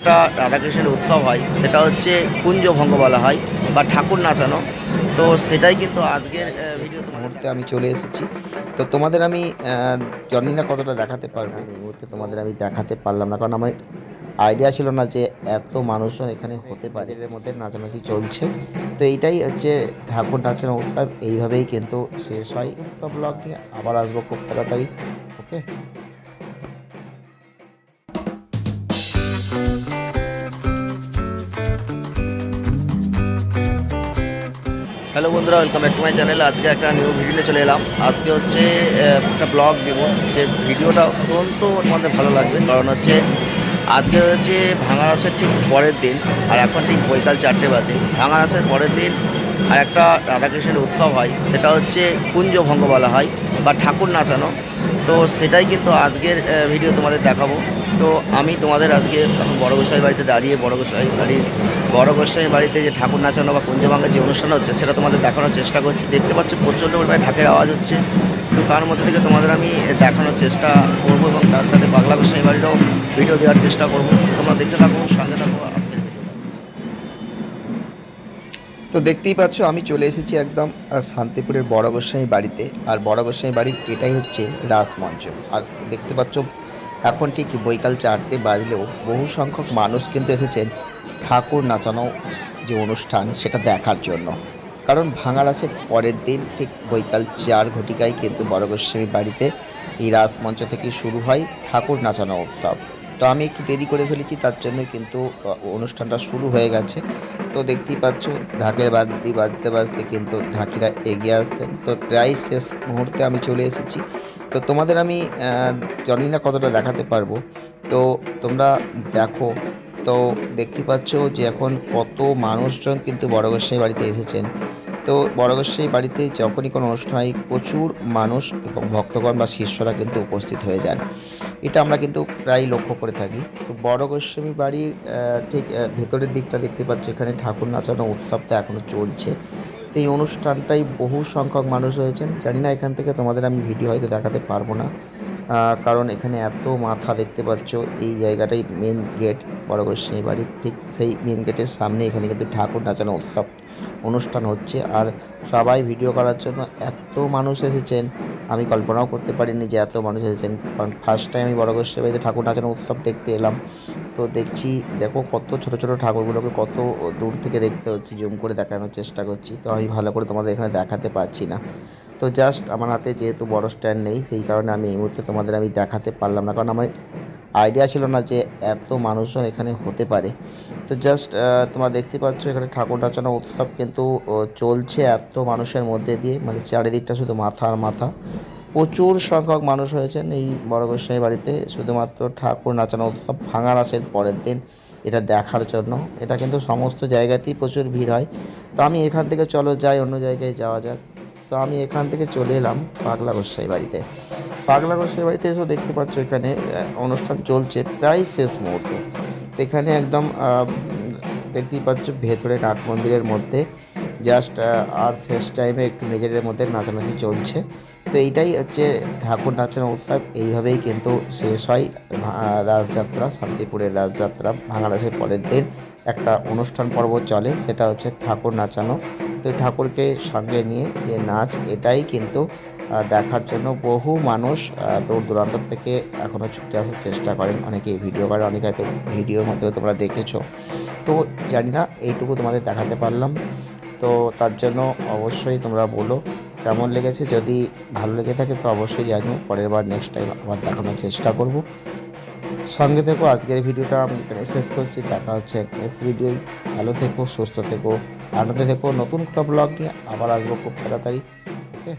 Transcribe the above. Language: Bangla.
একটা রাধাকৃষ্ণের উৎসব হয়, সেটা হচ্ছে কুঞ্জ ভঙ্গ বলা হয় বা ঠাকুর নাচানো। তো সেটাই কিন্তু আজকের ভিডিও মুহূর্তে আমি চলে এসেছি। তো তোমাদের আমি জানি না কতটা দেখাতে পারব, এই মুহূর্তে তোমাদের আমি দেখাতে পারলাম না। কারণ আমার আইডিয়া ছিল না যে এত মানুষজন এখানে হতে পারে। এর মধ্যে নাচানাচি চলছে। তো এইটাই হচ্ছে ঠাকুর নাচানো উৎসব। এইভাবেই কিন্তু শেষ হয়। ব্লগ আবার আসব খুব তাড়াতাড়ি। ওকে হ্যালো বন্ধুরা welcome back to my channel আজকে একটা নিউ ভিডিও চলে এলাম। আজকে হচ্ছে একটা ব্লগ দেবো। যে ভিডিওটা অত্যন্ত আমাদের ভালো লাগবে। কারণ হচ্ছে, আজকে হচ্ছে ভাঙা রসের ঠিক পরের দিন, আর এখন ঠিক বৈকাল চারটে বাজে। ভাঙা রসের পরের দিন আর একটা রাধাকৃষ্ণের উৎসব হয়। সেটা হচ্ছে কুঞ্জ ভঙ্গ বলা হয়, বা ঠাকুর নাচানো। তো সেটাই কিন্তু আজকের ভিডিও তোমাদের দেখাবো। তো আমি তোমাদের আজকে বড় গোসাই বাড়িতে দাঁড়িয়ে, বড় গোসাই বাড়ির বড় গোসাই বাড়িতে যে ঠাকুর নাচানো বা কুঞ্জভাঙ্গের যে অনুষ্ঠান হচ্ছে, সেটা তোমাদের দেখানোর চেষ্টা করছি। দেখতে পাচ্ছ প্রচণ্ড পরিমাণে ঢাকের আওয়াজ হচ্ছে। তো তার মধ্যে থেকে তোমাদের আমি দেখানোর চেষ্টা করব এবং তার সাথে বাংলা গোসাই বাড়িরও ভিডিও দেওয়ার চেষ্টা করব। তোমরা দেখতে থাকো, সঙ্গে থাকো আজকের ভিডিওটা তো দেখতেই পাচ্ছ, আমি চলে এসেছি একদম শান্তিপুরের বড় গোস্বামী বাড়িতে। আর বড় গোস্বামী বাড়ির এটাই হচ্ছে রাসমঞ্চ আর দেখতে পাচ্ছ, এখন ঠিক বৈকাল চারটে বাজলেও বহু সংখ্যক মানুষ কিন্তু এসেছেন ঠাকুর নাচানো যে অনুষ্ঠান, সেটা দেখার জন্য। কারণ ভাঙা রাসের পরের দিন ঠিক বৈকাল চার ঘটিকায় কিন্তু বড় গোস্বামী বাড়িতে এই রাসমঞ্চ থেকে শুরু হয় ঠাকুর নাচানো উৎসব। তো আমি একটু দেরি করে ফেলেছি, তার জন্য কিন্তু অনুষ্ঠানটা শুরু হয়ে গেছে। তো দেখতেই পাচ্ছ, ঢাকের বাড়তি বাজতে বাজতে কিন্তু ঢাকিরা এগিয়ে আসছেন তো প্রায় শেষ মুহূর্তে আমি চলে এসেছি। তো তোমাদের আমি জানি না কতটা দেখাতে পারব? তো তোমরা দেখো, তো দেখতে পাচ্ছ যে এখন কত মানুষজন কিন্তু বড় গোসাই বাড়িতে এসেছেন। তো বড় গোসাই বাড়িতে যখনই কোনো অনুষ্ঠান হয়, প্রচুর মানুষ এবং ভক্তগণ বা শিষ্যরা কিন্তু উপস্থিত হয়ে যান। এটা আমরা কিন্তু প্রায় লক্ষ্য করে থাকি। তো বড় গোস্বামী বাড়ির ঠিক ভেতরের দিকটা দেখতে পাচ্ছি, এখানে ঠাকুর নাচানো উৎসবটা এখনও চলছে। তো এই অনুষ্ঠানটাই বহু সংখ্যক মানুষ হয়েছেন জানি না এখান থেকে তোমাদের আমি ভিডিও হয়তো দেখাতে পারব না। কারণ এখানে এত মাথা দেখতে পাচ্ছ, এই জায়গাটাই মেন গেট বড় গোস্বামী বাড়ির, ঠিক সেই মেন গেটের সামনে এখানে কিন্তু ঠাকুর নাচানো উৎসব অনুষ্ঠান হচ্ছে আর সবাই ভিডিও করার জন্য এত মানুষ এসেছেন। আমি কল্পনাও করতে পারিনি যে এত মানুষ এসেছেন। কারণ ফার্স্ট টাইম আমি বড় বাড়িতে ঠাকুর নাচানো উৎসব দেখতে এলাম। তো দেখছি, দেখো কত ছোট ছোট ঠাকুরগুলোকে কত দূর থেকে দেখতে হচ্ছে জুম করে দেখানোর চেষ্টা করছি। তো আমি ভালো করে তোমাদের এখানে দেখাতে পারছি না। তো জাস্ট আমার হাতে যেহেতু বড় স্ট্যান্ড নেই, সেই কারণে আমি এই মুহূর্তে তোমাদের আমি দেখাতে পারলাম না। কারণ আমার আইডিয়া ছিল না যে এত মানুষজন এখানে হতে পারে। তো জাস্ট তোমরা দেখতে পাচ্ছ এখানে ঠাকুর নাচানো উৎসব কিন্তু চলছে এত মানুষের মধ্যে দিয়ে। মানে চারিদিকটা শুধু মাথা আর মাথা। প্রচুর সংখ্যক মানুষ হয়েছেন এই বড় গোস্বামী বাড়িতে। শুধুমাত্র ঠাকুর নাচানো উৎসব ভাঙা রাসের পরের দিন এটা দেখার জন্য। এটা কিন্তু সমস্ত জায়গাতেই প্রচুর ভিড় হয়। তো আমি এখান থেকে, চলো যাই, অন্য জায়গায় যাওয়া যাক। তো আমি এখান থেকে চলে এলাম পাগলা গোস্বাই বাড়িতে। পাগলা গোস্বাই বাড়িতে এসেও দেখতে পাচ্ছ এখানে অনুষ্ঠান চলছে প্রায় শেষ মুহূর্তে। এখানে একদম দেখতেই পাচ্ছ ভেতরে নাট মন্দিরের মধ্যে জাস্ট আর শেষ টাইমে একটু নিজেদের মধ্যে নাচানাচি চলছে। তো এইটাই হচ্ছে ঠাকুর নাচানো উৎসব, এইভাবেই কিন্তু শেষ হয় রাসযাত্রা শান্তিপুরের রাসযাত্রা ভাঙারাসের পরের দিন একটা অনুষ্ঠান পর্ব চলে, সেটা হচ্ছে ঠাকুর নাচানো। তো ঠাকুরকে সঙ্গে নিয়ে যে নাচ, এটাই কিন্তু দেখার জন্য বহু মানুষ দূর দূরান্ত থেকে এখনও ছুটে আসার চেষ্টা করেন। অনেকে ভিডিও করে, অনেকে হয়তো ভিডিওর মধ্যে তোমরা দেখেছ। তো জানি না, এইটুকু তোমাদের দেখাতে পারলাম। তো তার জন্য অবশ্যই তোমরা বলো, কেমন লেগেছে? যদি ভালো লেগে থাকে, তো অবশ্যই জানিও। পরের বার নেক্সট টাইম আবার দেখানোর চেষ্টা করব। সঙ্গে থেকো, আজকের ভিডিওটা আমি এখানে শেষ করছি। দেখা হচ্ছে নেক্সট ভিডিও ভালো থেকো, সুস্থ থেকো, আনন্দে থেকো। নতুন একটা ব্লগ নিয়ে আবার আসব খুব তাড়াতাড়ি। ওকে